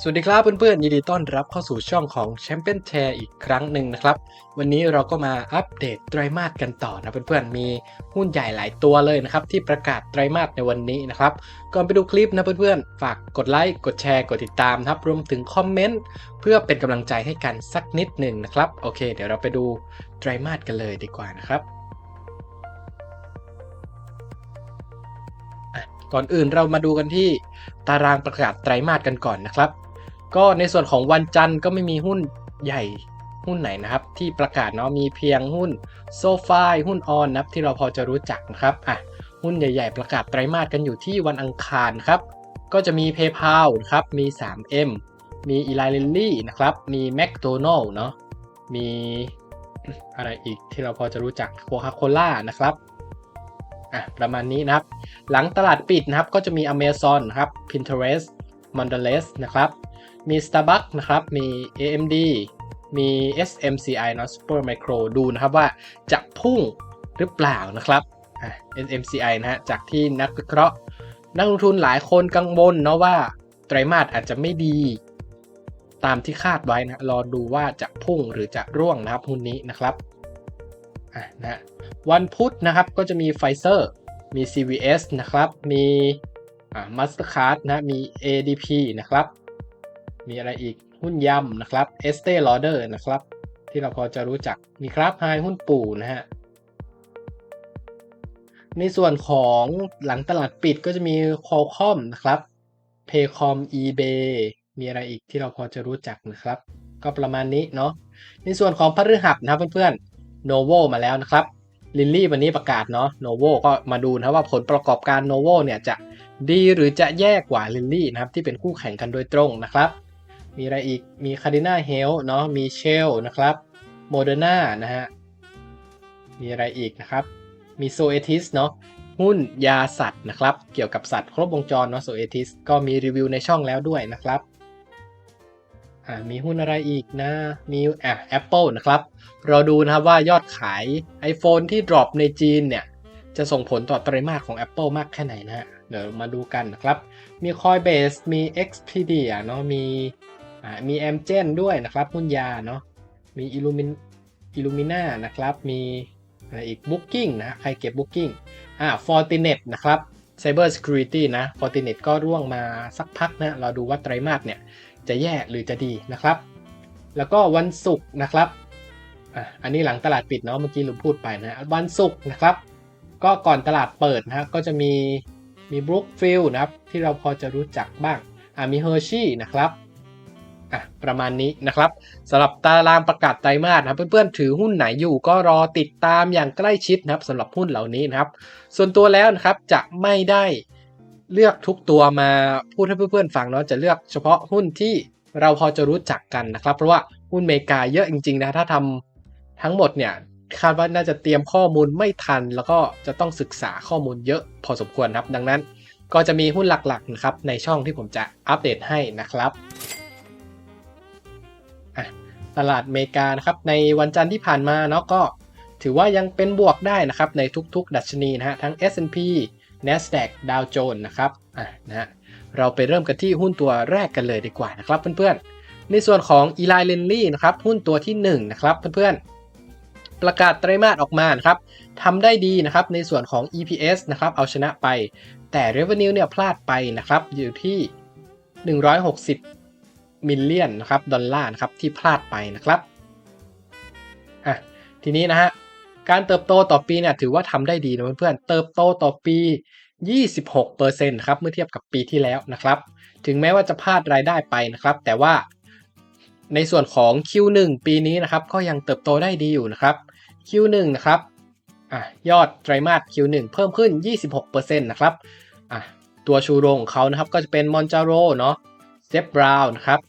สวัสดีครับเพื่อนๆยินดีต้อนรับเข้าสู่ช่องของ Champion t a r อีกครั้งหนึ่งนะครับ วันนี้เราก็มาอัปเดตไตรมาสกันต่อนะเพื่อนๆมีหุ้นใหญ่หลายตัวเลยนะครับ ที่ประกาศไตรมาสในวันนี้นะครับ ก่อนไปดูคลิปนะเพื่อนๆ ฝากกดไลค์กดแชร์กดติดตามนะครับรวมถึงคอมเมนต์เพื่อเป็นกำลังใจให้กันสักนิดหนึ่งนะครับโอเค เดี๋ยวเราไปดูไตรมาสกันเลยดีกว่านะครับก่อนอื่นเรามาดูกันที่ตารางประกาศไตรมาสกันก่อนนะครับ ก็ในส่วนของวันจันทร์ก็ไม่มีหุ้นใหญ่หุ้นไหนนะครับ ที่ประกาศเนาะมีเพียงหุ้นโซฟาหุ้นออนนะครับที่เราพอจะรู้จักนะครับอะหุ้นใหญ่ ๆ ประกาศไตรมาสกันอยู่ที่วันอังคารครับก็จะมี PayPal นะครับมี 3M มี Eli Lilly นะครับ มี McDonald เนาะ มีอะไรอีกที่เราพอจะรู้จัก Coca-Cola นะครับ อะประมาณนี้นะครับ หลังตลาดปิดนะครับก็จะมี Amazon นะครับ Pinterest Mondelez นะครับ มี Starbucks นะครับ มี AMD มี SMCI เนอะ Super Micro ดูนะครับว่าจะพุ่งหรือเปล่านะครับ SMCI นะฮะ จากที่นักวิเคราะห์ นักลงทุนหลายคนกังวลเนาะว่าไตรมาสอาจจะไม่ดีตามที่คาดไว้นะ รอดูว่าจะพุ่งหรือจะร่วงนะครับหุ้นนี้นะครับะนะวันพุธนะครับก็จะมี Pfizer มี CVS นะครับ มีอ่า Mastercard นะ มี ADP นะครับ มีอะไรอีกหุ้นยำนะครับ Estee Lauder นะครับ ที่เราพอจะรู้จักมีครับไฮหุ้นปู่นะฮะในส่วนของหลังตลาดปิดก็จะมี Qualcomm นะครับ Paycom eBay มีอะไรอีกที่เราพอจะรู้จักนะครับ ก็ประมาณนี้เนาะในส่วนของพฤหัสนะครับเพื่อนๆ Novo มาแล้วนะครับลิลลี่วันนี้ประกาศเนาะ Novo ก็มาดูนะว่าผลประกอบการ Novo เนี่ยจะดีหรือจะแย่กว่าลิลลี่นะครับที่เป็นคู่แข่งกันโดยตรงนะครับ มีอะไรอีก มี Cardina Health เนาะ มี Shell นะครับ Moderna นานะฮะ มีอะไรอีกนะครับ มี Zoetis เนาะ หุ้นยาสัตว์นะครับ เกี่ยวกับสัตว์ครบวงจรเนาะ Zoetis ก็มีรีวิวในช่องแล้วด้วยนะครับ อ่า มีหุ้นอะไรอีกนะ มีอะ Apple นะครับ เราดูนะครับว่ายอดขาย iPhone ที่ drop ในจีนเนี่ย จะส่งผลต่อไตรมาสของ Apple มากแค่ไหนนะฮะเดี๋ยวมาดูกันนะครับ มี Coinbase มี Expedia เนาะ มี อ่ามี Amgen ด้วยนะครับหุ้นยาเนาะมี Illumin Illumina นะครับ มีอะไรอีก Booking นะใครเก็บ Booking อ่า Fortinet นะครับ Cyber Security นะ Fortinet ก็ร่วงมาสักพักนะเราดูว่าไตรมาสเนี่ยจะแย่หรือจะดีนะครับ แล้วก็วันศุกร์นะครับอะอันนี้หลังตลาดปิดเนาะเมื่อกี้ลืมพูดไปนะวันศุกร์นะครับ ก็ก่อนตลาดเปิดนะก็จะมีมีบ o ุ k ฟิลนะครับที่เราพอจะรู้จักบ้างอ่ามีเฮอร์ชี่นะครับ อะประมาณนี้นะครับสำหรับตารางประกาศไตรมาสนะครับเพื่อนๆถือหุ้นไหนอยู่ก็รอติดตามอย่างใกล้ชิดนะครับสำหรับหุ้นเหล่านี้นะครับ ส่วนตัวแล้วนะครับจะไม่ได้เลือกทุกตัวมาพูดให้เพื่อนๆฟังเนาะจะเลือกเฉพาะหุ้นที่เราพอจะรู้จักกันนะครับ เพราะว่าหุ้นเมกาเยอะจริงๆนะถ้าทำทั้งหมดเนี่ยคาดว่าน่าจะเตรียมข้อมูลไม่ทัน แล้วก็จะต้องศึกษาข้อมูลเยอะพอสมควรครับ ดังนั้น ก็จะมีหุ้นหลักๆนะครับในช่องที่ผมจะอัปเดตให้นะครับ ตลาดอเมริกานะครับในวันจันทร์ที่ผ่านมาเนาะก็ถือว่ายังเป็นบวกได้นะครับในทุกๆ ดัชนีนะฮะทั้ง S&P NASDAQ Dow Jones นะครับอะนะฮะเราไปเริ่มกันที่หุ้นตัวแรกกันเลยดีกว่านะครับเพื่อนๆ ในส่วนของ Eli Lilly นะครับหุ้นตัวที่ 1 นะครับเพื่อนๆ ประกาศไตรมาสออกมานะครับทำได้ดีนะครับในส่วนของ EPS นะครับเอาชนะไป แต่ Revenue เนี่ยพลาดไปนะครับอยู่ที่ 160 มิลเลียนนะครับดอลลาร์นะครับที่พลาดไปนะครับอะทีนี้นะฮะการเติบโตต่อปีเนี่ยถือว่าทำได้ดีนะเพื่อนๆเติบโตต่อปี 26%ครับเมื่อเทียบกับปีที่แล้วนะครับ ถึงแม้ว่าจะพลาดรายได้ไปนะครับ แต่ว่าในส่วนของ Q1 ปีนี้นะครับก็ยังเติบโตได้ดีอยู่นะครับ Q1 นะครับอะยอดไตรมาส Q1 เพิ่มขึ้น 26%นะครับอะตัวชูโรงของเขานะครับก็จะเป็นมอนจาโรเนาะเซฟบราวน์นะครับ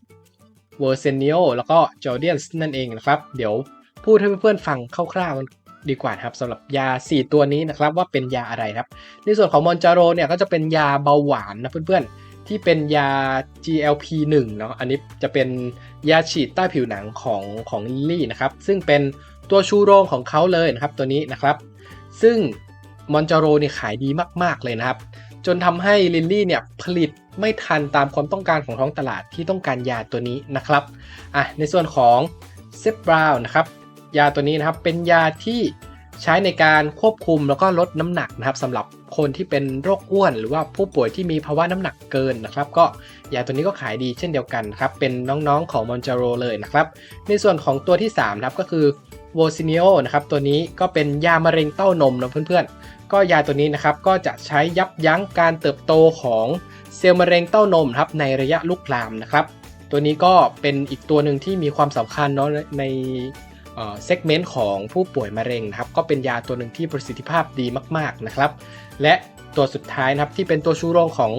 เวอร์เซเนียแล้วก็จอร์เดียนนั่นเองนะครับ เดี๋ยวพูดให้เพื่อนๆฟังคร่าวๆดีกว่าครับสำหรับยา 4 ตัวนี้นะครับว่าเป็นยาอะไรครับ ในส่วนของมอนจาโรเนี่ยก็จะเป็นยาเบาหวานนะเพื่อนๆ ที่เป็นยา GLP-1 เนาะอันนี้จะเป็นยาฉีดใต้ผิวหนังของของลิลลี่นะครับ ซึ่งเป็นตัวชูโรงของเขาเลยนะครับตัวนี้นะครับ ซึ่งมอนจาโรนี่ขายดีมากๆเลยนะครับ จนทำให้ลินลี่เนี่ยผลิตไม่ทันตามความต้องการของท้องตลาดที่ต้องการยาตัวนี้นะครับอะในส่วนของเซฟบราวนะครับยาตัวนี้นะครับเป็นยาที่ใช้ในการควบคุมแล้วก็ลดน้ำหนักนะครับสำหรับคนที่เป็นโรคอ้วน หรือว่าผู้ป่วยที่มีภาวะน้ำหนักเกินนะครับ ก็ยาตัวนี้ก็ขายดีเช่นเดียวกันครับเป็นน้องๆของมอนจาโรเลยนะครับ ในส่วนของตัวที่3ครับก็คือ โวซิเนโอนะครับตัวนี้ก็เป็นยามะเร็งเต้านมนะเพื่อนๆ ก็ยาตัวนี้นะครับก็จะใช้ยับยั้งการเติบโตของเซลล์มะเร็งเต้านมครับในระยะลุกลามนะครับ ตัวนี้ก็เป็นอีกตัวหนึ่งที่มีความสำคัญเนาะในเซกเมนต์ของผู้ป่วยมะเร็งนะครับก็เป็นยาตัวหนึ่งที่ประสิทธิภาพดีมาก ๆนะครับ และตัวสุดท้ายนะครับที่เป็นตัวชูโรงของ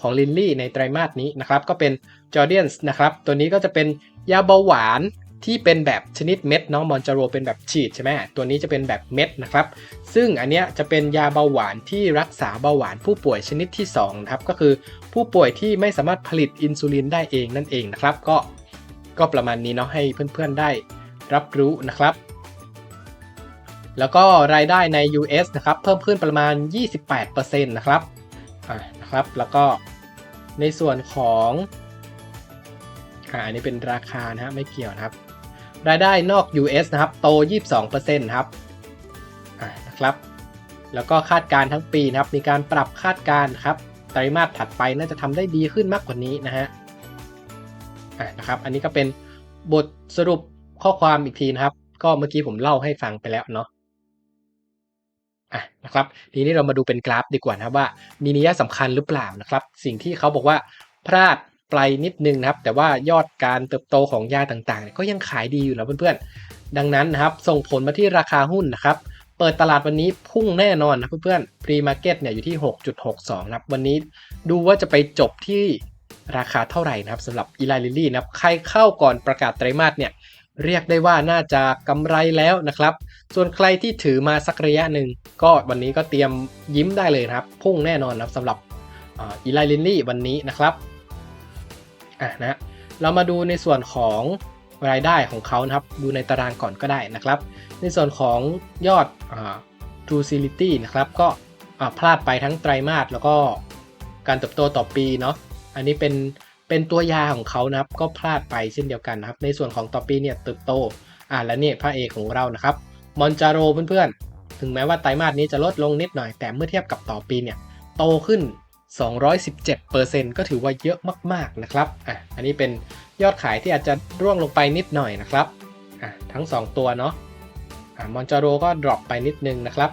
ของลินลี่ในไตรมาสนี้นะครับก็เป็นจอร์เดียนส์นะครับตัวนี้ก็จะเป็นยาเบาหวาน ที่เป็นแบบชนิดเม็ดเนาะมอนจาโรเป็นแบบฉีดใช่ไหมตัวนี้จะเป็นแบบเม็ดนะครับ ซึ่งอันเนี้ยจะเป็นยาเบาหวานที่รักษาเบาหวานผู้ป่วยชนิดที่2นะครับก็คือผู้ป่วยที่ไม่สามารถผลิตอินซูลินได้เองนั่นเองนะครับก็ก็ประมาณนี้เนาะให้เพื่อนๆได้รับรู้นะครับแล้วก็รายได้ใน US นะครับเพิ่มขึ้นประมาณ 28%นะครับอ่านะครับแล้วก็ในส่วนของอ่าอันนี้เป็นราคานะฮะไม่เกี่ยวนะครับ รายได้นอก US นะครับ โต 22%ครับอ่านะครับ แล้วก็คาดการณ์ทั้งปีนะครับ มีการปรับคาดการณ์ครับ ไตรมาสถัดไปน่าจะทำได้ดีขึ้นมากกว่านี้นะฮะนะครับ อันนี้ก็เป็นบทสรุปข้อความอีกทีนะครับ ก็เมื่อกี้ผมเล่าให้ฟังไปแล้วเนาะอะนะครับทีนี้เรามาดูเป็นกราฟดีกว่านะว่ามีนัยสำคัญหรือเปล่านะครับ สิ่งที่เขาบอกว่าพลาด ไปนิดนึงนะครับ แต่ว่ายอดการเติบโตของยาต่างๆ ก็ยังขายดีอยู่นะเพื่อนๆ ดังนั้นนะครับ ส่งผลมาที่ราคาหุ้นนะครับ เปิดตลาดวันนี้พุ่งแน่นอนนะเพื่อนๆ pre market เนี่ยอยู่ที่ 6.62 นะครับ วันนี้ดูว่าจะไปจบที่ราคาเท่าไหร่นะครับสำหรับอีไลลิลี่นะครับ ใครเข้าก่อนประกาศไตรมาสเนี่ยเรียกได้ว่าน่าจะกำไรแล้วนะครับ ส่วนใครที่ถือมาสักระยะหนึ่ง ก็วันนี้ก็เตรียมยิ้มได้เลยนะครับ พุ่งแน่นอนนะครับสำหรับอีไลลิลี่วันนี้นะครับ อะนะเรามาดูในส่วนของรายได้ของเขานะครับ ดูในตารางก่อนก็ได้นะครับ ในส่วนของยอด True c i l i t y นะครับ ก็พลาดไปทั้งไตรมาสแล้วก็การเติบโตต่อปีเนาะ อันนี้เป็นเป็นตัวยาของเขานะครับ ก็พลาดไปเช่นเดียวกันนะครับ ในส่วนของต่อปีเนี่ยเติบโต อ่าและเนี่ยพระเอกของเรานะครับ มอนจาโรเพื่อนๆ ถึงแม้ว่าไตรมาสนี้จะลดลงนิดหน่อย แต่เมื่อเทียบกับต่อปีเนี่ยโตขึ้น 217%ก็ถือว่าเยอะมากๆนะครับอะอันนี้เป็นยอดขายที่อาจจะร่วงลงไปนิดหน่อยนะครับอะทั้ง 2 ตัวเนาะอะมอนจาโรก็ดรอปไปนิดนึงนะครับ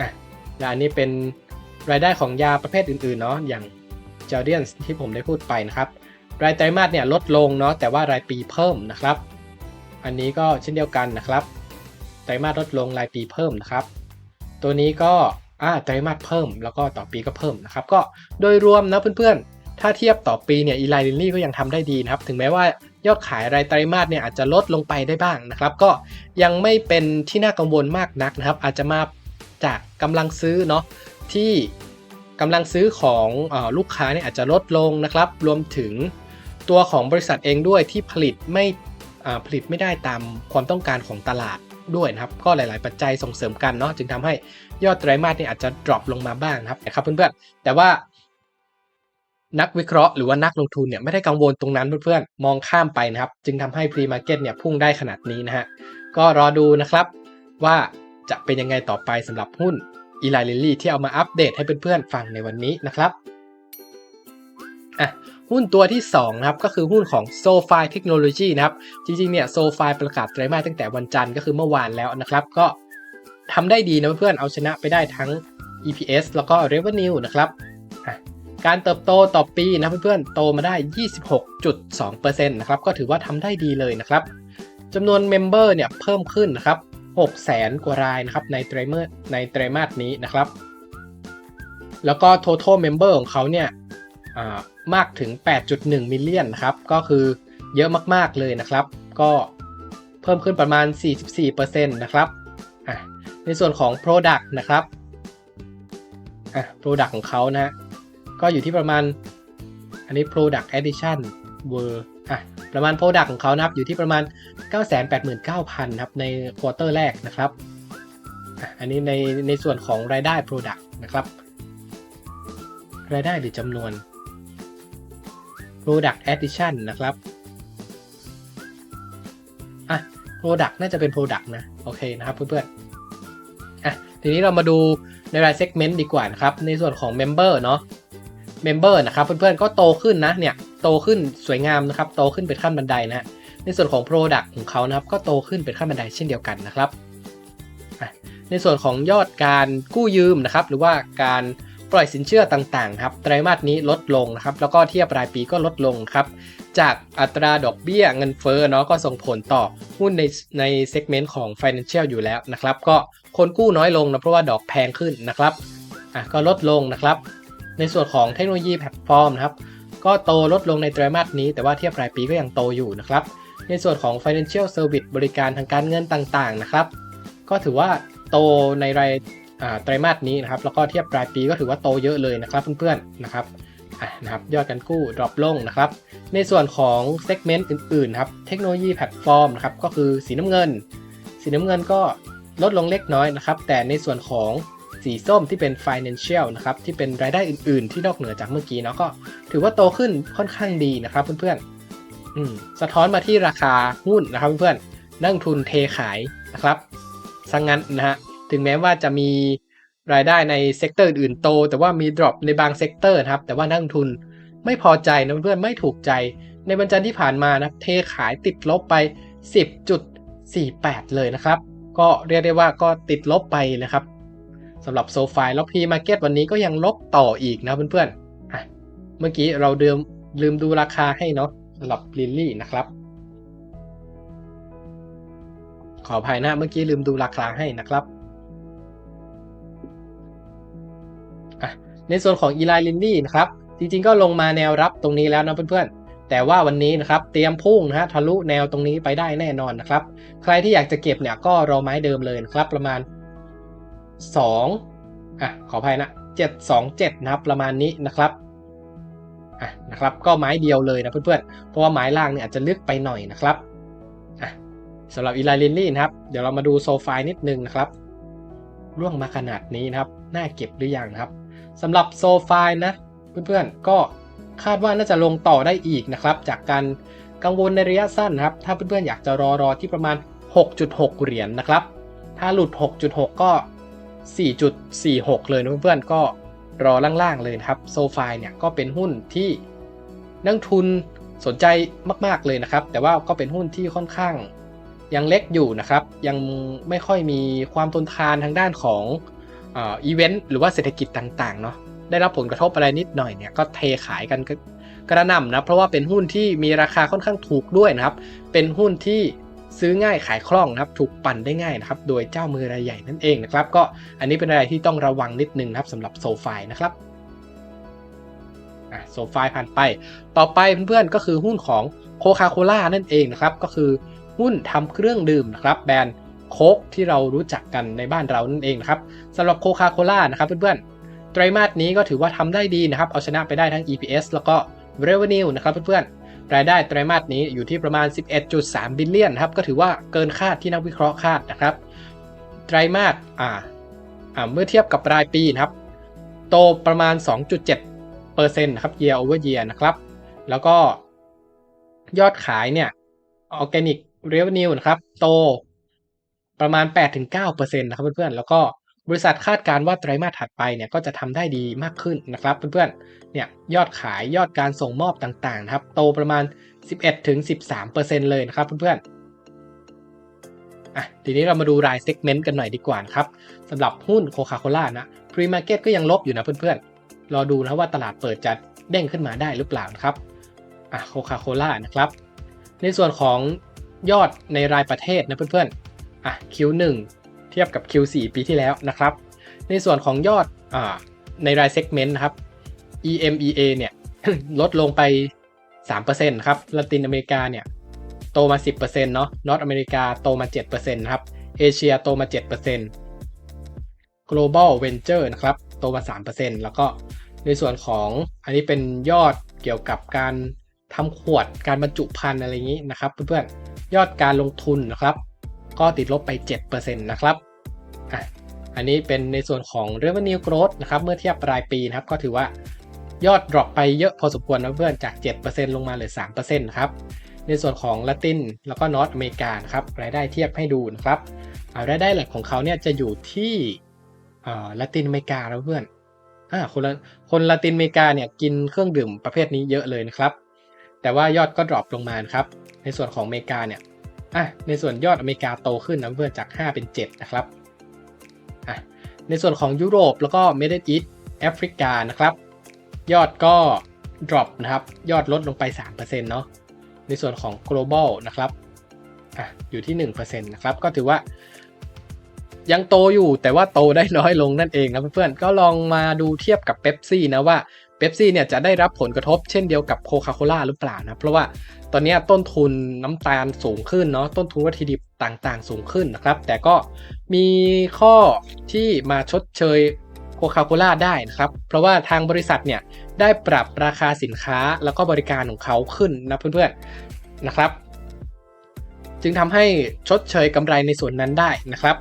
อะและอันนี้เป็นรายได้ของยาประเภทอื่นๆเนาะอย่างจอร์เดียนที่ผมได้พูดไปนะครับ รายไตรมาสเนี่ยลดลงเนาะแต่ว่ารายปีเพิ่มนะครับ อันนี้ก็เช่นเดียวกันนะครับ ไตรมาสลดลงรายปีเพิ่มนะครับ ตัวนี้ก็ อ่าไตรมาสเพิ่มแล้วก็ต่อปีก็เพิ่มนะครับก็โดยรวมนะเพื่อนๆ ถ้าเทียบต่อปีเนี่ยอีไลลินลี่ก็ยังทำได้ดีนะครับ ถึงแม้ว่ายอดขายรายไตรมาสเนี่ยอาจจะลดลงไปได้บ้างนะครับ ก็ยังไม่เป็นที่น่ากังวลมากนักนะครับ อาจจะมาจากกำลังซื้อเนาะที่กำลังซื้อของอลูกค้าเนี่ยอาจจะลดลงนะครับ รวมถึงตัวของบริษัทเองด้วยที่ผลิตไม่ผลิตไม่ได้ตามความต้องการของตลาดด้วยนะครับ ก็หลาย ๆ ปัจจัยส่งเสริมกันเนาะจึงทำให้ ยอดไตรมาสเนี่ยอาจจะดรอปลงมาบ้างนะครับนะครับเพื่อนๆแต่ว่านักวิเคราะห์หรือว่านักลงทุนเนี่ยไม่ได้กังวลตรงนั้นเพื่อนๆมองข้ามไปนะครับ จึงทำให้พรีมาร์เก็ตเนี่ยพุ่งได้ขนาดนี้นะฮะก็รอดูนะครับว่าจะเป็นยังไงต่อไปสำหรับหุ้นอีไลลิลี่ที่เอามาอัปเดตให้เพื่อนๆฟังในวันนี้นะครับอะหุ้นตัวที่2นะครับก็คือหุ้นของ s o f i Technology นะครับจริงๆเนี่ย s o f i ประกาศไตรมาสตั้งแต่วันจันทร์ก็คือเมื่อวานแล้วนะครับ ก็ ทำได้ดีนะเพื่อนๆเอาชนะไปได้ทั้ง EPS แล้วก็ Revenue นะครับ การเติบโตต่อปีนะเพื่อนๆ โตมาได้ 26.2%นะครับ ก็ถือว่าทำได้ดีเลยนะครับจำนวนเมมเบอร์เนี่ยเพิ่มขึ้นนะครับ 6 แสนกว่ารายนะครับในไตรมาสในไตรมาสนี้นะครับ แล้วก็ total member ของเขาเนี่ยมากถึง 8.1 มิลเลียนนะครับ ก็คือเยอะมากๆเลยนะครับ ก็เพิ่มขึ้นประมาณ 44%นะครับ ในส่วนของ Product นะครับอะ Product ของเขานะก็อยู่ที่ประมาณ อันนี้ Product Edition เวอร์อะประมาณ Product ของเขานะครับอยู่ที่ประมาณ 989,000ครับในควอเตอร์แรกนะครับอันนี้ในในส่วนของรายได้ Product นะครับ รายได้หรือจำนวน product addition นะครับอะ product น่าจะเป็น product นะ โอเคนะครับเพื่อนๆ ทีนี้เรามาดูในราย segment ดีกว่านะครับ ในส่วนของ member เนาะ member นะครับเพื่อนๆก็โตขึ้นนะเนี่ยโตขึ้นสวยงามนะครับโตขึ้นเป็นขั้นบันไดนะในส่วนของ product ของเขานะครับก็โตขึ้นเป็นขั้นบันไดเช่นเดียวกันนะครับ ในส่วนของยอดการกู้ยืมนะครับหรือว่าการปล่อยสินเชื่อต่างๆครับไตรมาสนี้ลดลงนะครับแล้วก็เทียบรายปีก็ลดลงครับจากอัตราดอกเบี้ยเงินเฟ้อเนาะก็ส่งผลต่อหุ้นในในเซกเมนต์ของ Financial อยู่แล้วนะครับ ก็ คนกู้น้อยลงนะเพราะว่าดอกแพงขึ้นนะครับอะก็ลดลงนะครับ ในส่วนของเทคโนโลยีแพลตฟอร์มนะครับก็โตลดลงในไตรมาสนี้ แต่ว่าเทียบรายปีก็ยังโตอยู่นะครับ ในส่วนของ Financial Service บริการทางการเงินต่างๆนะครับ ก็ถือว่าโตในรายไตรมาสนี้นะครับ แล้วก็เทียบรายปีก็ถือว่าโตเยอะเลยนะครับเพื่อนๆนะครับอะนะครับยอดการกู้ดรอปลงนะครับ ในส่วนของเซกเมนต์อื่นๆครับ เทคโนโลยีแพลตฟอร์มนะครับ ก็คือสีน้ำเงิน สีน้ำเงินก็ ลดลงเล็กน้อยนะครับ แต่ในส่วนของสีส้มที่เป็น Financial นะครับที่เป็นรายได้อื่น ๆ ที่นอกเหนือจากเมื่อกี้เนาะก็ถือว่าโตขึ้นค่อนข้างดีนะครับเพื่อนๆอืมสะท้อนมาที่ราคาหุ้นนะครับเพื่อนๆนักลงทุนเทขายนะครับสังงั้นนะฮะถึงแม้ว่าจะมีรายได้ในเซกเตอร์อื่นโต แต่ว่ามีดรอปในบางเซกเตอร์นะครับ แต่ว่านักลงทุนไม่พอใจนะเพื่อนไม่ถูกใจ ในวันจันทร์ที่ผ่านมานะเทขายติดลบไป 10.48 เลยนะครับ ก็เรียกได้ว่าก็ติดลบไปนะครับสำหรับโซฟายแล้วพีมาเก็ตวันนี้ก็ยังลบต่ออีกนะเพื่อนๆอะเมื่อกี้เราลืมลืมดูราคาให้เนาะสำหรับลิลลี่นะครับ ขออภัยนะเมื่อกี้ลืมดูราคาให้นะครับในส่วนของอีไลลินลี่นะครับ จริงๆก็ลงมาแนวรับตรงนี้แล้วนะเพื่อนๆ แต่ว่าวันนี้นะครับเตรียมพุ่งนะฮะทะลุแนวตรงนี้ไปได้แน่นอนนะครับ ใครที่อยากจะเก็บเนี่ยก็รอไม้เดิมเลยนะครับประมาณ 2อะขออภัยนะ 727 นะครับประมาณนี้นะครับอะนะครับก็ไม้เดียวเลยนะเพื่อนๆ เพราะว่าไม้ล่างเนี่ยอาจจะลึกไปหน่อยนะครับอะสำหรับอีไลลินลี่นะครับ เดี๋ยวเรามาดูโซฟายนิดนึงนะครับร่วงมาขนาดนี้นะครับ น่าเก็บหรือยังนะครับสำหรับโซฟายนะเพื่อนๆก็ คาดว่าน่าจะลงต่อได้อีกนะครับ จากการกังวลในระยะสั้นครับ ถ้าเพื่อนๆอยากจะรอรอที่ประมาณ 6.6 เหรียญนนะครับ ถ้าหลุด 6.6 ก็ 4.46 เลยนะเพื่อนๆก็รอล่างๆเลยครับโซฟายเนี่ยก็เป็นหุ้นที่นักทุนสนใจมากๆเลยนะครับ แต่ว่าก็เป็นหุ้นที่ค่อนข้างยังเล็กอยู่นะครับ ยังไม่ค่อยมีความทนทานทางด้านของอีเวนต์หรือว่าเศรษฐกิจต่างๆเนาะ ได้รับผลกระทบอะไรนิดหน่อยเนี่ยก็เทขายกันกระหน่ำนะเพราะว่าเป็นหุ้นที่มีราคาค่อนข้างถูกด้วยนะครับ เป็นหุ้นที่ซื้อง่ายขายคล่องนะครับ ถูกปั่นได้ง่ายนะครับ โดยเจ้ามือรายใหญ่นั่นเองนะครับ ก็อันนี้เป็นอะไรที่ต้องระวังนิดนึงนะครับสำหรับโซฟายนะครับโซฟายผ่านไป ต่อไปเพื่อนๆก็คือหุ้นของโคคาโคล่านั่นเองนะครับ ก็คือหุ้นทำเครื่องดื่มนะครับแบรนด์โคกที่เรารู้จักกันในบ้านเรานั่นเองนะครับสำหรับโคคาโคล่านะครับเพื่อนๆ ไตรมาสนี้ก็ถือว่าทำได้ดีนะครับ เอาชนะไปได้ทั้ง EPS แล้วก็ Revenue นะครับเพื่อนๆ รายได้ไตรมาสนี้อยู่ที่ประมาณ 11.3 บิลเลียนครับ ก็ถือว่าเกินคาดที่นักวิเคราะห์คาดนะครับ ไตรมาสอ่าอ่า เมื่อเทียบกับรายปีนะครับ โตประมาณ 2.7%นะครับ year over year นะครับ แล้วก็ยอดขายเนี่ย organic revenue นะครับ โตประมาณ 8-9%นะครับเพื่อนๆ แล้วก็ บริษัทคาดการว่าไตรมาสถัดไปเนี่ยก็จะทำได้ดีมากขึ้นนะครับเพื่อนๆ เนี่ยยอดขายยอดการส่งมอบต่างๆนะครับโตประมาณ 11-13%เลยนะครับเพื่อนๆอะทีนี้เรามาดูรายเซกเมนต์กันหน่อยดีกว่าครับสำหรับหุ้นโคคาโคล่านะพรีมาร์เก็ตก็ยังลบอยู่นะเพื่อนๆ รอดูนะว่าตลาดเปิดจะเด้งขึ้นมาได้หรือเปล่านะครับอะโคคาโคล่านะครับ ในส่วนของยอดในรายประเทศนะเพื่อนๆอะ Q1 เทียบกับ Q4 ปีที่แล้วนะครับ ในส่วนของยอดอในรายเซกเมนต์นะครับ EMEA เนี่ยลดลงไป 3%ครับละตินอเมริกาเนี่ยโตมา 10%เนาะนอตอเมริกาโตมา7%นะครับเอเชียโตมา 7% global venture นะครับโตมา 3%แล้วก็ในส่วนของอันนี้เป็นยอดเกี่ยวกับการทำขวดการบรรจุภัณฑ์อะไรอย่างนี้นะครับ เพื่อนๆยอดการลงทุนนะครับ ก็ติดลบไป 7%นะครับอะอันนี้เป็นในส่วนของ revenue growth นะครับ เมื่อเทียบรายปีนะครับ ก็ถือว่ายอด drop ไปเยอะพอสมควรนะเพื่อนจาก 7%ลงมาเหลือ 3%นะครับ ในส่วนของละตินแล้วก็นอตอเมริกานครับรายได้เทียบให้ดูนะครับรายได้หลักของเขาเนี่ยจะอยู่ที่ละตินอเมริกาแล้วเพื่อนอคนละคนละตินอเมริกาเนี่ยกินเครื่องดื่มประเภทนี้เยอะเลยนะครับ แต่ว่ายอดก็ drop ลงมาครับ ในส่วนของอเมริกาเนี่ย อะในส่วนยอดอเมริกาโตขึ้นนะเพื่อนจาก 5 เป็น 7 นะครับอะในส่วนของยุโรปแล้วก็เมดิอีสแอฟริกานะครับ ยอดก็ drop นะครับ ยอดลดลงไป 3%เนาะในส่วนของ global นะครับอะอยู่ที่ 1%นะครับ ก็ถือว่ายังโตอยู่แต่ว่าโตได้น้อยลงนั่นเองนะเพื่อนๆ ก็ลองมาดูเทียบกับเ e ปซี่นะว่า เ e ปซี่เนี่ยจะได้รับผลกระทบเช่นเดียวกับโคคาโคล่าหรือเปล่านะเพราะว่าตอนนี้ต้นทุนน้ำตาลสูงขึ้นเนาะต้นทุนวัตถุดิบต่างๆ สูงขึ้นนะครับ แต่ก็มีข้อที่มาชดเชยโคคาโคล่าได้นะครับ เพราะว่าทางบริษัทเนี่ยได้ปรับราคาสินค้าแล้วก็บริการของเขาขึ้นนะเพื่อนๆนะครับ จึงทำให้ชดเชยกำไรในส่วนนั้นได้นะครับ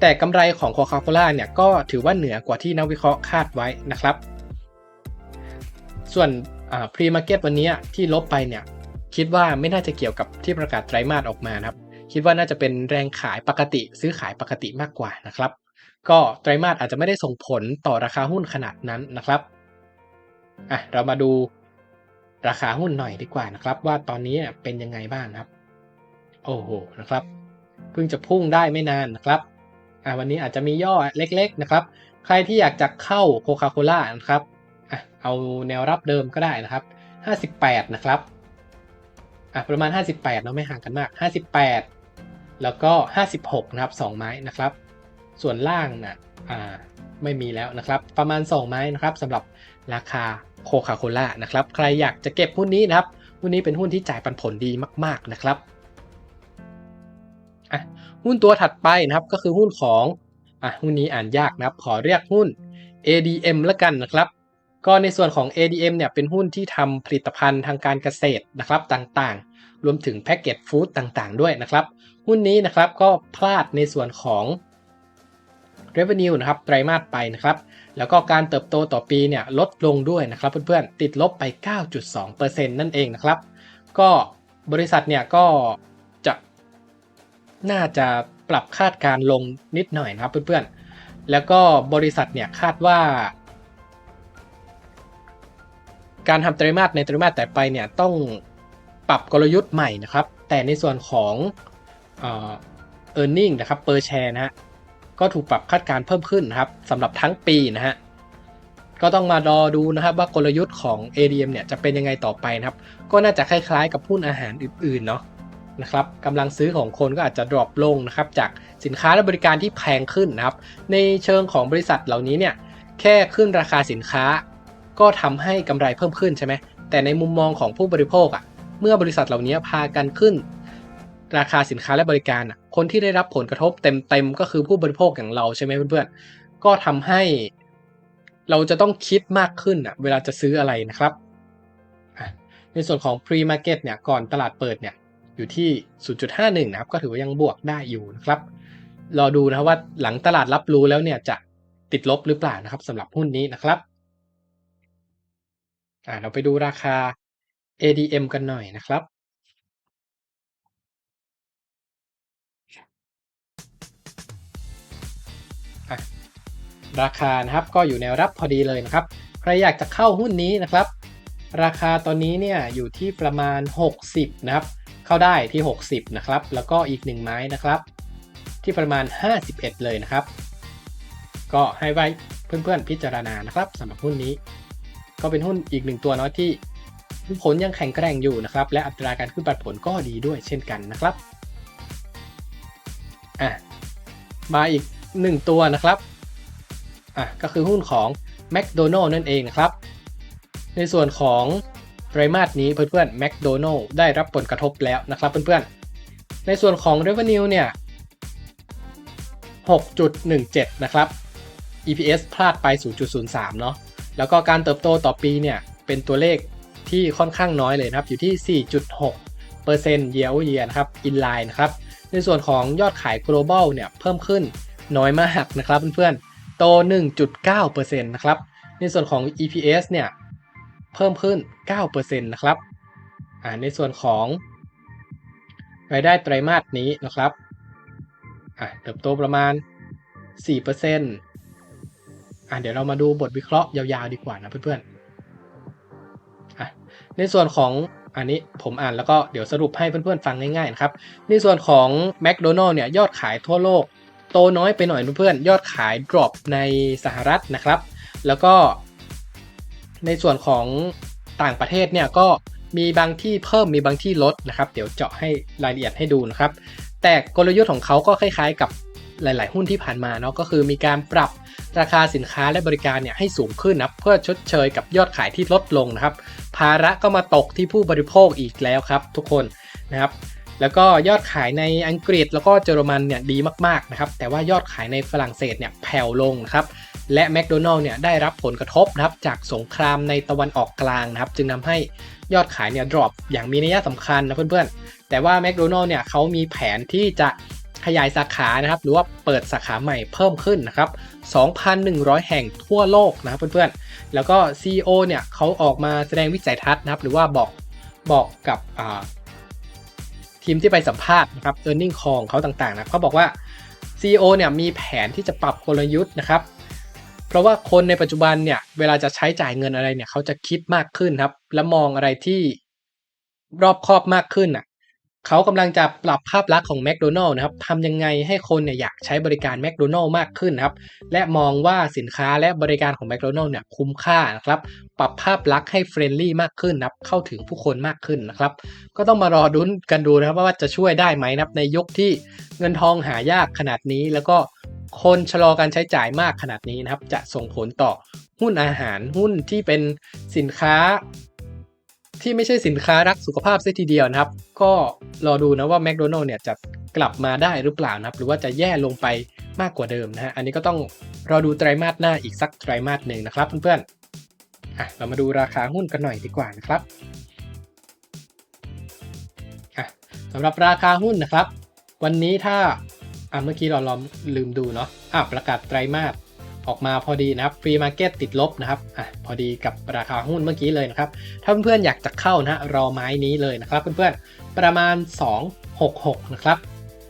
แต่กำไรของโคคาโคล่าเนี่ยก็ถือว่าเหนือกว่าที่นักวิเคราะห์คาดไว้นะครับ ส่วนพรีมาร์เก็ตวันนี้ที่ลบไปเนี่ยคิดว่าไม่น่าจะเกี่ยวกับที่ประกาศไตรมาสออกมานะครับ คิดว่าน่าจะเป็นแรงขายปกติซื้อขายปกติมากกว่านะครับ ก็ไตรมาสอาจจะไม่ได้ส่งผลต่อราคาหุ้นขนาดนั้นนะครับอะเรามาดูราคาหุ้นหน่อยดีกว่านะครับ ว่าตอนนี้เป็นยังไงบ้างครับ โอ้โหนะครับเพิ่งจะพุ่งได้ไม่นานนะครับอะวันนี้อาจจะมีย่อเล็ก ๆนะครับ ใครที่อยากจะเข้าโคคาโคล่านะครับ อะเอาแนวรับเดิมก็ได้นะครับ 58 นะครับอะประมาณ 58เนาะไม่ห่างกันมาก 58 แล้วก็ 56 นะครับ 2 ไม้นะครับ ส่วนล่างนะ่ะอ่าไม่มีแล้วนะครับ ประมาณ 2 ไม้นะครับสำหรับราคาโคคาโคล่านะครับ ใครอยากจะเก็บหุ้นนี้นะครับ หุ้นนี้เป็นหุ้นที่จ่ายปันผลดีมาก ๆนะครับอะหุ้นตัวถัดไปนะครับก็คือหุ้นของอะหุ้นนี้อ่านยากนะครับ ขอเรียกหุ้น ADM ละกันนะครับ ก็ในส่วนของ ADM เนี่ยเป็นหุ้นที่ทำผลิตภัณฑ์ทางการเกษตรนะครับต่างๆ รวมถึงแพ็กเกจฟู้ดต่างๆ ด้วยนะครับ หุ้นนี้นะครับก็พลาดในส่วนของ revenue นะครับไตรมาสไปนะครับ แล้วก็การเติบโตต่อปีเนี่ยลดลงด้วยนะครับเพื่อนๆ ติดลบไป 9.2%นั่นเองนะครับ ก็บริษัทเนี่ยก็จะน่าจะปรับคาดการลงนิดหน่อยนะครับเพื่อนๆ แล้วก็บริษัทเนี่ยคาดว่า การทำไตรมาสในไตรมาสแต่ไปเนี่ยต้องปรับกลยุทธ์ใหม่นะครับ แต่ในส่วนของเออ e a r n i n g นะครับ per share นะฮะก็ถูกปรับคาดการเพิ่มขึ้นนะครับสำหรับทั้งปีนะฮะก็ต้องมารอดูนะครับว่ากลยุทธ์ของ ADM เนี่ยจะเป็นยังไงต่อไปนะครับ ก็น่าจะคล้ายๆ กับหุ้นอาหารอื่นๆเนาะนะครับกำลังซื้อของคนก็อาจจะดรอปลงนะครับจากสินค้าและบริการที่แพงขึ้นนะครับ ในเชิงของบริษัทเหล่านี้เนี่ยแค่ขึ้นราคาสินค้า ก็ทำให้กำไรเพิ่มขึ้นใช่ไหมแต่ในมุมมองของผู้บริโภคอะ่ะเมื่อบริษัทเหล่านี้พากันขึ้น ราคาสินค้าและบริการอะคนที่ได้รับผลกระทบเต็มๆก็คือผู้บริโภคอย่างเราใช่ไหมเพื่อนๆก็ทำให้ เราจะต้องคิดมากขึ้นอะเวลาจะซื้ออะไรนะครับในส่วนของ pre market เนี่ยก่อนตลาดเปิดเนี่ยอยู่ที่ 0.51 นะครับ ก็ถือว่ายังบวกได้อยู่นะครับ รอดูนะว่าหลังตลาดรับรู้แล้วเนี่ยจะติดลบหรือเปล่านะครับสำหรับหุ้นนี้นะครับ อ่าเราไปดูราคา ADM กันหน่อยนะครับ ราคานะครับก็อยู่แนวรับพอดีเลยนะครับ ใครอยากจะเข้าหุ้นนี้นะครับ ราคาตอนนี้เนี่ยอยู่ที่ประมาณ 60 นะครับ เข้าได้ที่ 60 นะครับ แล้วก็อีก 1 ไม้นะครับ ที่ประมาณ 51 เลยนะครับ ก็ให้ไว้เพื่อนๆพิจารณานะครับสำหรับหุ้นนี้ ก็เป็นหุ้นอีกหนึ่งตัวเนาะที่ผลยังแข็งแกร่งอยู่นะครับ และอัตราการขึ้นปันผลก็ดีด้วยเช่นกันนะครับอะมาอีก 1 ตัวนะครับอะก็คือหุ้นของ McDonald นั่นเองนะครับ ในส่วนของไตรมาสนี้เพื่อนๆ McDonald ได้รับผลกระทบแล้วนะครับเพื่อนๆ ในส่วนของ Revenue เนี่ย 6.17 นะครับ EPS พลาดไป 0.03 เนาะ แล้วก็การเติบโตต่อปีเนี่ยเป็นตัวเลขที่ค่อนข้างน้อยเลยนะครับ อยู่ที่ 4.6% year over year นะครับ inline นะครับ ในส่วนของยอดขาย global เนี่ยเพิ่มขึ้นน้อยมากนะครับเพื่อนๆ โต 1.9%นะครับ ในส่วนของ EPS เนี่ยเพิ่มขึ้น 9%นะครับอ่าในส่วนของรายได้ไตรมาสนี้นะครับอะเติบโตประมาณ 4% อะเดี๋ยวเรามาดูบทวิเคราะห์ยาวๆดีกว่านะเพื่อนๆอะในส่วนของอันนี้ผมอ่านแล้วก็เดี๋ยวสรุปให้เพื่อนๆฟังง่ายๆนะครับ ในส่วนของ McDonald เนี่ยยอดขายทั่วโลก โตน้อยไปหน่อยเพื่อนๆยอดขาย drop ในสหรัฐนะครับ แล้วก็ ในส่วนของต่างประเทศเนี่ยก็มีบางที่เพิ่มมีบางที่ลดนะครับ เดี๋ยวเจาะให้รายละเอียดให้ดูนะครับ แต่กลยุทธ์ของเขาก็คล้ายๆกับ หลาย ๆ หุ้นที่ผ่านมาเนาะก็คือมีการปรับราคาสินค้าและบริการเนี่ยให้สูงขึ้นนะเพื่อชดเชยกับยอดขายที่ลดลงนะครับ ภาระก็มาตกที่ผู้บริโภคอีกแล้วครับ ทุกคนนะครับแล้วก็ยอดขายในอังกฤษแล้วก็เยอรมันเนี่ยดีมากๆนะครับแต่ว่ายอดขายในฝรั่งเศสเนี่ยแผ่วลงครับและแมคโดนัลล์เนี่ยได้รับผลกระทบนะครับจากสงครามในตะวันออกกลางนะครับจึงทำให้ยอดขายเนี่ย drop อย่างมีนัยสำคัญนะเพื่อนๆแต่ว่าแมคโดนัลล์เนี่ยเขามีแผนที่จะ ขยายสาขานะครับ หรือว่าเปิดสาขาใหม่เพิ่มขึ้นนะครับ 2,100 แห่งทั่วโลกนะครับเพื่อนๆ แล้วก็ CEO เนี่ยเขาออกมาแสดงวิสัยทัศน์นะครับ หรือว่าบอกบอกกับทีมที่ไปสัมภาษณ์นะครับ e a r n i n g ของเขาต่างๆนะเขาบอกว่า CEO เนี่ยมีแผนที่จะปรับกลยุทธ์นะครับ เพราะว่าคนในปัจจุบันเนี่ยเวลาจะใช้จ่ายเงินอะไรเนี่ยเขาจะคิดมากขึ้นครับ และมองอะไรที่รอบคอบมากขึ้นอะ เขากำลังจะปรับภาพลักษณ์ของแมคโดนัลล์นะครับทำยังไงให้คนเนี่ยอยากใช้บริการแมคโดนัลล์มากขึ้นนะครับ และมองว่าสินค้าและบริการของแมคโดนัลล์เนี่ยคุ้มค่านะครับ ปรับภาพลักษณ์ให้เฟรนลี่มากขึ้นนะครับ เข้าถึงผู้คนมากขึ้นนะครับ ก็ต้องมารอดุนกันดูนะครับว่าจะช่วยได้ไหมนะครับในยุคที่เงินทองหายากขนาดนี้แล้วก็คนชะลอการใช้จ่ายมากขนาดนี้นะครับ จะส่งผลต่อหุ้นอาหารหุ้นที่เป็นสินค้า ที่ไม่ใช่สินค้ารักสุขภาพเสียทีเดียวนะครับ ก็รอดูนะว่าแมคโดนัลล์เนี่ยจะกลับมาได้หรือเปล่านะครับ หรือว่าจะแย่ลงไปมากกว่าเดิมนะฮะ อันนี้ก็ต้องรอดูไตรมาสหน้าอีกสักไตรมาสหนึ่งนะครับเพื่อนๆอะเรามาดูราคาหุ้นกันหน่อยดีกว่านะครับอะสำหรับราคาหุ้นนะครับ วันนี้ถ้าอะเมื่อกี้เราลองลืมดูเนาะอะประกาศไตรมาส ออกมาพอดีนะครับฟรีมาร์เก็ตติดลบนะครับอะพอดีกับราคาหุ้นเมื่อกี้เลยนะครับ ถ้าเพื่อนๆอยากจะเข้านะรอไม้นี้เลยนะครับเพื่อนๆประมาณ 266 นะครับ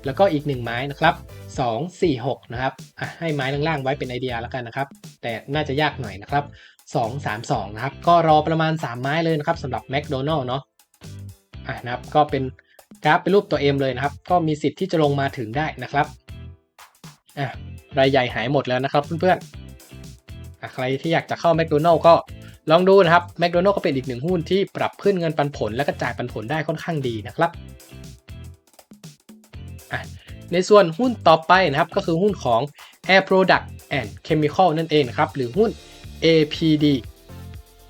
แล้วก็อีก 1 ไม้นะครับ246 นะครับอะให้ไม้ล่างๆไว้เป็นไอเดียแล้วกันนะครับ แต่น่าจะยากหน่อยนะครับ 232 นะครับ ก็รอประมาณ 3 ไม้เลยนะครับสำหรับแมคโดนัลล์เนาะอะนะครับก็เป็นกราฟเป็นรูปตัว M เลยนะครับ ก็มีสิทธิ์ที่จะลงมาถึงได้นะครับอะ รายใหญ่หายหมดแล้วนะครับเพื่อนๆใครที่อยากจะเข้าแมคโดนัลล์ก็ลองดูนะครับแมคโดนัลล์ก็เป็นอีกหนึ่งหุ้นที่ปรับขึ้นเงินปันผลและกระจายปันผลได้ค่อนข้างดีนะครับในส่วนหุ้นต่อไปนะครับก็คือหุ้นของ Air Product and Chemical นั่นเองนะครับหรือหุ้น APD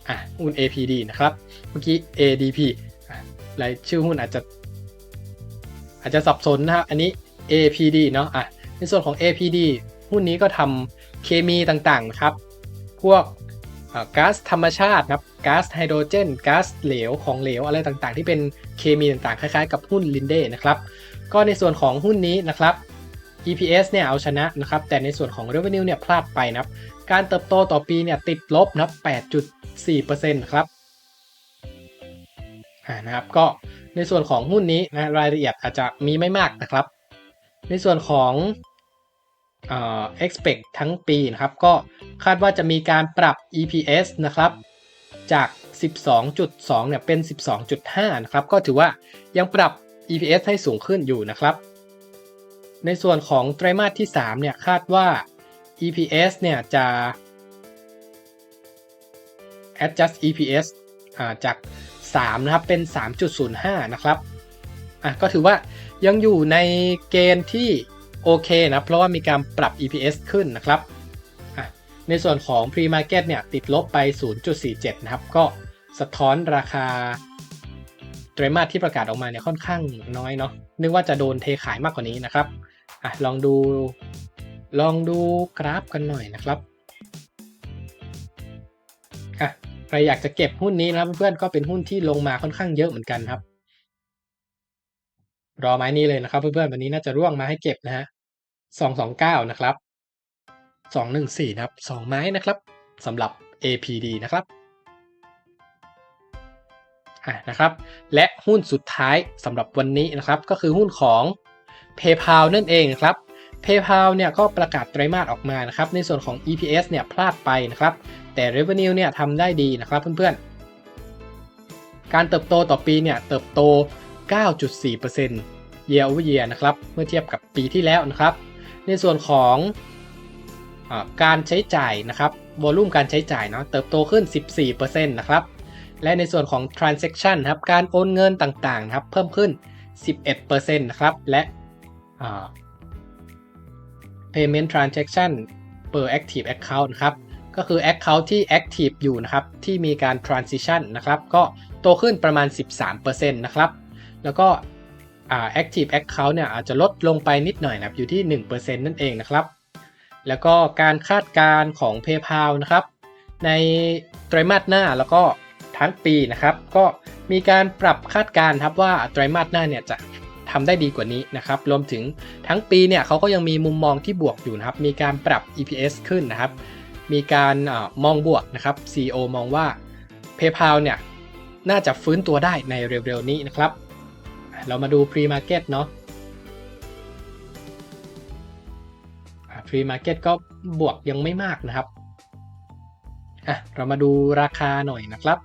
อะหุ้น APD นะครับเมื่อกี้ ADP อะรายชื่อหุ้นอาจจะ อาจจะสับสนนะครับอันนี้ APD เนาะอะในส่วนของ APD หุ้นนี้ก็ทำเคมีต่างๆนะครับ พวกก๊าซธรรมชาตินะครับก๊าซไฮโดรเจนก๊าซเหลวของเหลวอะไรต่างๆ ที่เป็นเคมีต่างๆ คล้ายๆ กับหุ้นลินเดนะครับก็ในส่วนของหุ้นนี้นะครับ EPS เนี่ยเอาชนะนะครับ แต่ในส่วนของ Revenue เนี่ยพลาดไปนะครับ การเติบโตต่อปีเนี่ยติดลบนะครับ8.4%ครับอ่านะครับก็ในส่วนของหุ้นนี้นะรายละเอียดอาจจะมีไม่มากนะครับ ในส่วนของ เอ่อ expect ทั้งปีนะครับ ก็คาดว่าจะมีการปรับ EPS นะครับ จาก 12.2 เนี่ยเป็น 12.5 นะครับ ก็ถือว่ายังปรับ EPS ให้สูงขึ้นอยู่นะครับ ในส่วนของไตรมาสที่ 3 เนี่ยคาดว่า EPS เนี่ยจะ adjust EPS าจาก 3 นะครับ เป็น 3.05 นะครับอะก็ถือว่ายังอยู่ในเกณฑ์ที่ โอเคนะ เพราะว่ามีการปรับ EPS ขึ้นนะครับ ในส่วนของ Pre-Market เนี่ยติดลบไป 0.47 นะครับ ก็สะท้อนราคาไตรมาสที่ประกาศออกมาเนี่ยค่อนข้างน้อยเนาะ นึกว่าจะโดนเทขายมากกว่านี้นะครับอะลองดูลองดูกราฟกันหน่อยนะครับอะใครอยากจะเก็บหุ้นนี้นะครับเพื่อนๆก็เป็นหุ้นที่ลงมาค่อนข้างเยอะเหมือนกันครับ รอไม้นี้เลยนะครับเพื่อนๆวันนี้น่าจะร่วงมาให้เก็บนะฮะ สองสองเก้านะครับสองหนึ่งสี่นะครับสองไม้นะครับสำหรับ APD นะครับอะนะครับ และหุ้นสุดท้ายสำหรับวันนี้นะครับ ก็คือหุ้นของ PayPal นั่นเองนะครับ PayPal เนี่ยก็ประกาศไตรมาสออกมานะครับ ในส่วนของ EPS เนี่ยพลาดไปนะครับ แต่ Revenue เนี่ยทำได้ดีนะครับเพื่อนๆ การเติบโตต่อปีเนี่ยเติบโต 9.4% year over year นะครับ เมื่อเทียบกับปีที่แล้วนะครับ ในส่วนของอการใช้จ่ายนะครับวอลุ่มการใช้จ่ายเนาะเติบโตขึ้น 14%นะครับ และในส่วนของ transaction ครับ การโอนเงินต่างๆครับ เพิ่มขึ้น 11%นะครับ และ payment transaction per active account นะครับ ก็คือ account ที่ active อยู่นะครับ ที่มีการ transition นะครับ ก็โตขึ้นประมาณ 13%นะครับ แล้วก็ active account เนี่ยอาจจะลดลงไปนิดหน่อยนะครับอยู่ที่ 1%นั่นเองนะครับ แล้วก็การคาดการณ์ของ PayPal นะครับ ในไตรมาสหน้าแล้วก็ทั้งปีนะครับ ก็มีการปรับคาดการณ์ครับว่าไตรมาสหน้าเนี่ยจะทำได้ดีกว่านี้นะครับ รวมถึงทั้งปีเนี่ยเขาก็ยังมีมุมมองที่บวกอยู่นะครับ มีการปรับ EPS ขึ้นนะครับ มีการอมองบวกนะครับ CEO มองว่า PayPal เนี่ยน่าจะฟื้นตัวได้ในเร็วๆนี้นะครับ เรามาดู Pre-Market เนาะพรีมาร์เก็ตก็บวกยังไม่มากนะครับ อะ เรามาดูราคาหน่อยนะครับ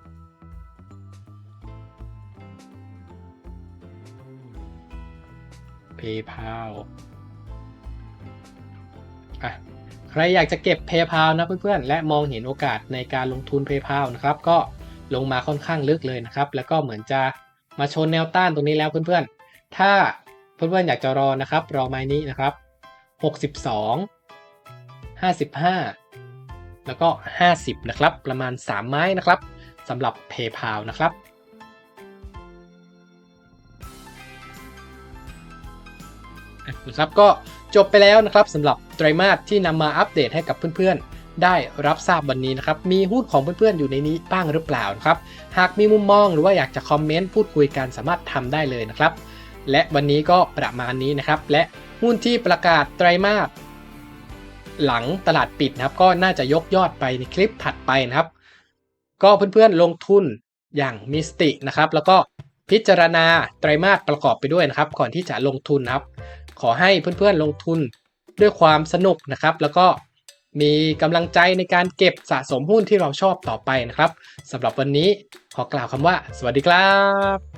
PayPal อะ ใครอยากจะเก็บ PayPal นะเพื่อนๆ และมองเห็นโอกาสในการลงทุน PayPal นะครับ ก็ลงมาค่อนข้างลึกเลยนะครับ แล้วก็เหมือนจะ มาชนแนวต้านตรงนี้แล้วเพื่อนๆ ถ้าเพื่อนๆอยากจะรอนะครับ รอไม้นี้นะครับ 62 55 แล้วก็ 50 นะครับ ประมาณ 3 ไม้นะครับสำหรับ PayPal นะครับนะครับก็จบไปแล้วนะครับสำหรับไตรมาสที่นำมาอัปเดตให้กับเพื่อนๆ ได้รับทราบวันนี้นะครับ มีหุ้นของเพื่อนๆอยู่ในนี้บ้างหรือเปล่านะครับ หากมีมุมมองหรือว่าอยากจะคอมเมนต์พูดคุยกันสามารถทำได้เลยนะครับ และวันนี้ก็ประมาณนี้นะครับ และหุ้นที่ประกาศไตรมาสหลังตลาดปิดนะครับ ก็น่าจะยกยอดไปในคลิปถัดไปนะครับ ก็เพื่อนๆลงทุนอย่างมีสตินะครับ แล้วก็พิจารณาไตรมาสประกอบไปด้วยนะครับ ก่อนที่จะลงทุนนะครับ ขอให้เพื่อนๆลงทุนด้วยความสนุกนะครับ แล้วก็ มีกำลังใจในการเก็บสะสมหุ้นที่เราชอบต่อไปนะครับสำหรับวันนี้ขอกล่าวคำว่า สวัสดีครับ